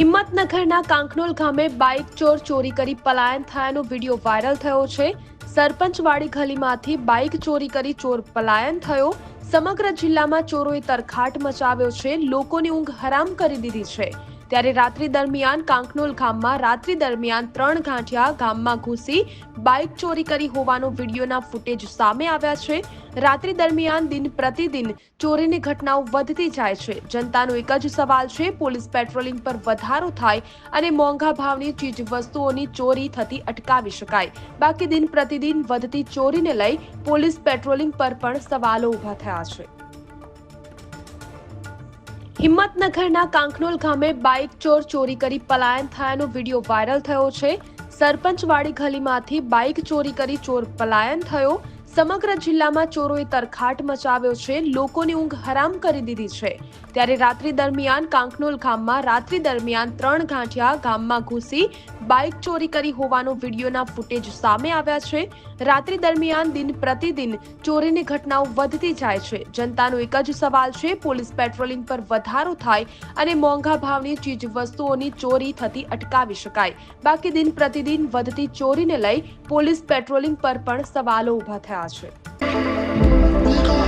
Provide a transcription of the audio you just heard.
હિંમતનગરના કાંકનોલ ગામે બાઇક ચોર ચોરી કરી પલાયન થયાનો વીડિયો વાયરલ થયો છે. સરપંચવાડી ગલીમાંથી બાઇક ચોરી કરી ચોર પલાયન થયો. સમગ્ર જિલ્લામાં ચોરોએ તરખાટ મચાવ્યો છે. લોકોની ઊંઘ હરામ કરી દીધી છે. ત્યારે રાત્રિ દરમિયાન કાંકનોલ ગામમાં રાત્રિ દરમિયાન ત્રણ ગાંઠિયા ગામમાં ઘૂસી બાઇક ચોરી કરી હોવાનો વિડીયોના ફૂટેજ સામે આવ્યા છે. રાત્રિ દરમિયાન દિન પ્રતિદિન ચોરીની ઘટનાઓ વધતી જાય છે. જનતાનો એક જ સવાલ છે, પોલીસ પેટ્રોલિંગ પર વધારો થાય અને મોંઘા ભાવની ચીજ વસ્તુઓની ચોરી થતી અટકાવી શકાય. બાકી દિન પ્રતિદિન વધતી ચોરીને લઈ પોલીસ પેટ્રોલિંગ પર પણ સવાલો ઊભા થયા છે. હિંમતનગરના કાંકનોલ ગામે બાઇક ચોર ચોરી કરી પલાયન થયાનો વીડિયો વાયરલ થયો છે. સરપંચવાડી ગલીમાંથી બાઇક ચોરી કરી ચોર પલાયન થયો. સમગ્ર જિલ્લામાં ચોરોએ તરખાટ મચાવ્યો છે. લોકોની ઊંઘ હરામ કરી દીધી છે. ત્યારે રાત્રિ દરમિયાન કાંકનોલ ગામમાં રાત્રિ દરમિયાન ત્રણ ગાંઠિયા ગામમાં ઘૂસી બાઇક ચોરી કરી હોવાનો વિડીયોના ફૂટેજ સામે આવ્યા છે. રાત્રિ દરમિયાન દિન પ્રતિદિન ચોરીની ઘટનાઓ વધતી જાય છે. જનતાનો એક જ સવાલ છે, પોલીસ પેટ્રોલિંગ પર વધારો થાય અને મોંઘા ભાવની ચીજ વસ્તુઓની ચોરી થતી અટકાવી શકાય. બાકી દિન પ્રતિદિન વધતી ચોરીને લઈ પોલીસ પેટ્રોલિંગ પર પણ સવાલો ઊભા થયા. રહ્યા છે.